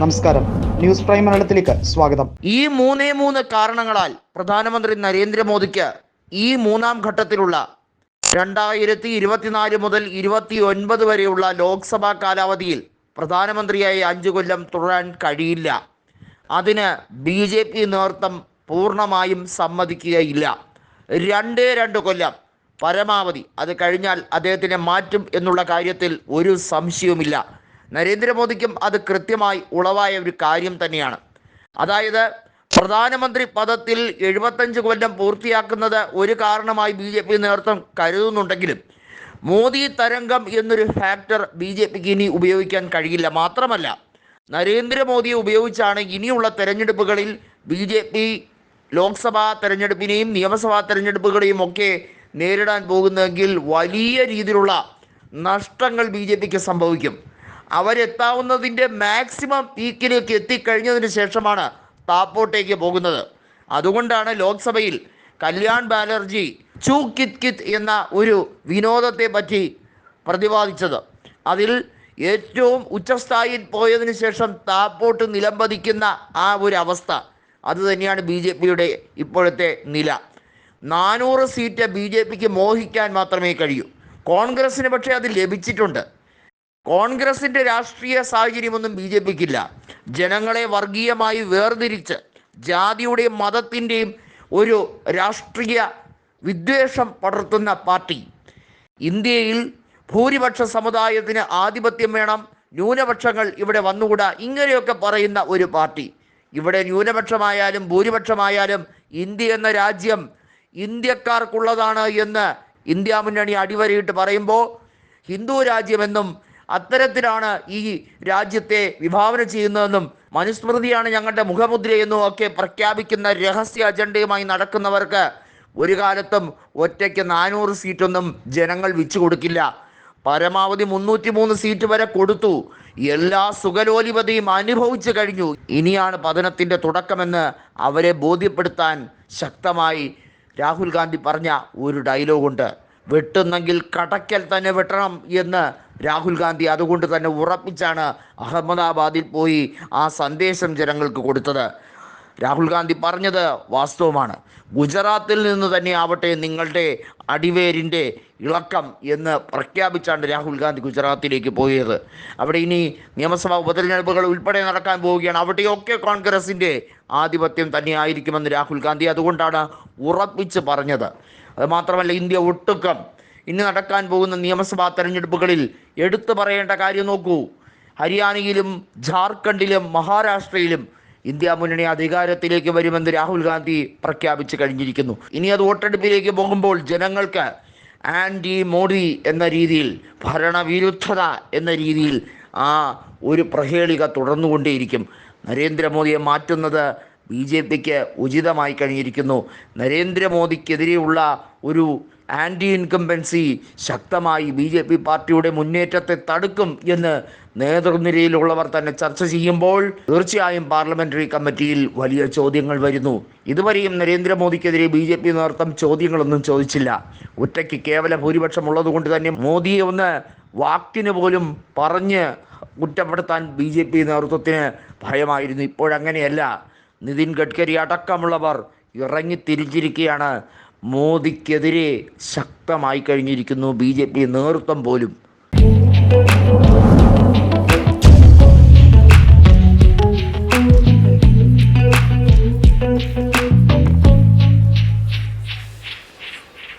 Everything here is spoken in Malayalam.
നമസ്കാരം. ന്യൂസ് പ്രൈം മലയാളത്തിലേക്ക് സ്വാഗതം. ഈ മൂന്നേ മൂന്ന് കാരണങ്ങളാൽ പ്രധാനമന്ത്രി നരേന്ദ്രമോദിക്ക് ഈ മൂന്നാം ഘട്ടത്തിലുള്ള രണ്ടായിരത്തി ഇരുപത്തിനാല് മുതൽ ഇരുപത്തി ഒൻപത് വരെയുള്ള ലോക്സഭാ കാലാവധിയിൽ പ്രധാനമന്ത്രിയായി അഞ്ചു കൊല്ലം തുടരാൻ കഴിയില്ല. അതിന് ബി ജെ പി നേതൃത്വം പൂർണമായും സമ്മതിക്കുകയില്ല. രണ്ടേ രണ്ട് കൊല്ലം പരമാവധി അത് കഴിഞ്ഞാൽ അദ്ദേഹത്തിനെ മാറ്റും എന്നുള്ള കാര്യത്തിൽ ഒരു സംശയവുമില്ല. നരേന്ദ്രമോദിക്കും അത് കൃത്യമായി ഉളവായ ഒരു കാര്യം തന്നെയാണ്. അതായത് പ്രധാനമന്ത്രി പദത്തിൽ എഴുപത്തഞ്ച് കൊല്ലം പൂർത്തിയാക്കുന്നത് ഒരു കാരണമായി ബി ജെ പി നേതൃത്വം കരുതുന്നുണ്ടെങ്കിലും മോദി തരംഗം എന്നൊരു ഫാക്ടർ ബി ജെ പിക്ക് ഇനി ഉപയോഗിക്കാൻ കഴിയില്ല. മാത്രമല്ല നരേന്ദ്രമോദിയെ ഉപയോഗിച്ചാണ് ഇനിയുള്ള തെരഞ്ഞെടുപ്പുകളിൽ ബി ജെ പി ലോക്സഭാ തെരഞ്ഞെടുപ്പിനെയും നിയമസഭാ തെരഞ്ഞെടുപ്പുകളെയും ഒക്കെ നേരിടാൻ പോകുന്നതെങ്കിൽ വലിയ രീതിയിലുള്ള നഷ്ടങ്ങൾ ബി ജെ പിക്ക് സംഭവിക്കും. അവരെത്താവുന്നതിന്റെ മാക്സിമം പീക്കിലേക്ക് എത്തിക്കഴിഞ്ഞതിന് ശേഷമാണ് താപ്പോട്ടേക്ക് പോകുന്നത്. അതുകൊണ്ടാണ് ലോക്സഭയിൽ കല്യാൺ ബാനർജി ചൂ കിത് കിത് എന്ന ഒരു വിനോദത്തെ പറ്റി പ്രതിപാദിച്ചത്. അതിൽ ഏറ്റവും ഉച്ചസ്ഥായിയിൽ പോയതിനു ശേഷം താപ്പോട്ട് നിലംപതിക്കുന്ന ആ ഒരു അവസ്ഥ. അത് തന്നെയാണ് ബി ജെ പിയുടെ ഇപ്പോഴത്തെ നില. നാനൂറ് സീറ്റ് ബി ജെ പിക്ക് മോഹിക്കാൻ മാത്രമേ കഴിയൂ. കോൺഗ്രസ്സിന് പക്ഷേ അത് ലഭിച്ചിട്ടുണ്ട്. കോൺഗ്രസിന്റെ രാഷ്ട്രീയ സാഹചര്യമൊന്നും ബി ജെ പിക്കില്ല. ജനങ്ങളെ വർഗീയമായി വേർതിരിച്ച് ജാതിയുടെയും മതത്തിന്റെയും ഒരു രാഷ്ട്രീയ വിദ്വേഷം പടർത്തുന്ന പാർട്ടി. ഇന്ത്യയിൽ ഭൂരിപക്ഷ സമുദായത്തിന് ആധിപത്യം വേണം. ന്യൂനപക്ഷങ്ങൾ ഇവിടെ വന്നുകൂടാ. ഇങ്ങനെയൊക്കെ പറയുന്ന ഒരു പാർട്ടി. ഇവിടെ ന്യൂനപക്ഷമായാലും ഭൂരിപക്ഷമായാലും ഇന്ത്യ എന്ന രാജ്യം ഇന്ത്യക്കാർക്കുള്ളതാണ് എന്ന് ഇന്ത്യ മുന്നണി അടിവരയിട്ട് പറയുമ്പോൾ ഹിന്ദു രാജ്യമെന്നും അത്തരത്തിലാണ് ഈ രാജ്യത്തെ വിഭാവനം ചെയ്യുന്നതെന്നും മനുസ്മൃതിയാണ് ഞങ്ങളുടെ മുഖമുദ്രയെന്നും ഒക്കെ പ്രഖ്യാപിക്കുന്ന രഹസ്യ അജണ്ടയുമായി നടക്കുന്നവർക്ക് ഒരു കാലത്തും ഒറ്റയ്ക്ക് നാനൂറ് സീറ്റൊന്നും ജനങ്ങൾ വിച്ചു കൊടുക്കില്ല. പരമാവധി മുന്നൂറ്റി മൂന്ന് സീറ്റ് വരെ കൊടുത്തു. എല്ലാ സുഖലോലിപതയും അനുഭവിച്ചു കഴിഞ്ഞു. ഇനിയാണ് പതനത്തിന്റെ തുടക്കമെന്ന് അവരെ ബോധ്യപ്പെടുത്താൻ ശക്തമായി രാഹുൽ ഗാന്ധി പറഞ്ഞ ഒരു ഡയലോഗുണ്ട് വെട്ടുന്നെങ്കിൽ കടക്കൽ തന്നെ വെട്ടണം എന്ന് രാഹുൽ ഗാന്ധി അതുകൊണ്ട് തന്നെ ഉറപ്പിച്ചാണ് അഹമ്മദാബാദിൽ പോയി ആ സന്ദേശം ജനങ്ങൾക്ക് കൊടുത്തത്. രാഹുൽ ഗാന്ധി പറഞ്ഞത് വാസ്തവമാണ്. ഗുജറാത്തിൽ നിന്ന് തന്നെ ആവട്ടെ നിങ്ങളുടെ അടിവേരിന്റെ ഇളക്കം എന്ന് പ്രഖ്യാപിച്ചാണ് രാഹുൽ ഗാന്ധി ഗുജറാത്തിലേക്ക് പോയത്. അവിടെ ഇനി നിയമസഭാ ഉപതെരഞ്ഞെടുപ്പുകൾ ഉൾപ്പെടെ നടക്കാൻ പോവുകയാണ്. അവിടെയൊക്കെ കോൺഗ്രസിന്റെ ആധിപത്യം തന്നെയായിരിക്കുമെന്ന് രാഹുൽ ഗാന്ധി അതുകൊണ്ടാണ് ഉറപ്പിച്ച് പറഞ്ഞത്. അതുമാത്രമല്ല ഇന്ത്യ ഒട്ടുക്കം ഇനി നടക്കാൻ പോകുന്ന നിയമസഭാ തെരഞ്ഞെടുപ്പുകളിൽ എടുത്തു പറയേണ്ട കാര്യം നോക്കൂ. ഹരിയാനയിലും ജാർഖണ്ഡിലും മഹാരാഷ്ട്രയിലും ഇന്ത്യ മുന്നണി അധികാരത്തിലേക്ക് വരുമെന്ന് രാഹുൽ ഗാന്ധി പ്രഖ്യാപിച്ചു കഴിഞ്ഞിരിക്കുന്നു. ഇനി അത് വോട്ടെടുപ്പിലേക്ക് പോകുമ്പോൾ ജനങ്ങൾക്ക് ആന്റി മോഡി എന്ന രീതിയിൽ ഭരണവിരുദ്ധത എന്ന രീതിയിൽ ആ ഒരു പ്രഹേളിക തുടർന്നുകൊണ്ടേയിരിക്കും. നരേന്ദ്രമോദിയെ മാറ്റുന്നത് ബി ജെ പിക്ക് ഉചിതമായി കഴിഞ്ഞിരിക്കുന്നു. നരേന്ദ്രമോദിക്കെതിരെയുള്ള ഒരു ആന്റി ഇൻകംബൻസി ശക്തമായി ബി ജെ പി പാർട്ടിയുടെ മുന്നേറ്റത്തെ തടുക്കും എന്ന് നേതൃനിരയിലുള്ളവർ തന്നെ ചർച്ച ചെയ്യുമ്പോൾ തീർച്ചയായും പാർലമെന്ററി കമ്മിറ്റിയിൽ വലിയ ചോദ്യങ്ങൾ വരുന്നു. ഇതുവരെയും നരേന്ദ്രമോദിക്കെതിരെ ബി ജെ പി നേതൃത്വം ചോദ്യങ്ങളൊന്നും ചോദിച്ചില്ല. ഒറ്റയ്ക്ക് കേവല ഭൂരിപക്ഷം ഉള്ളതുകൊണ്ട് തന്നെ മോദിയെ ഒന്ന് വാക്കിന് പോലും പറഞ്ഞ് കുറ്റപ്പെടുത്താൻ ബി ജെ പി നേതൃത്വത്തിന് ഭയമായിരുന്നു. ഇപ്പോഴങ്ങനെയല്ല. നിതിൻ ഗഡ്കരി അടക്കമുള്ളവർ ഇറങ്ങി തിരിച്ചിരിക്കുകയാണ് മോദിക്കെതിരെ ശക്തമായി കഴിഞ്ഞിരിക്കുന്നു ബി ജെ പി നേതൃത്വം പോലും.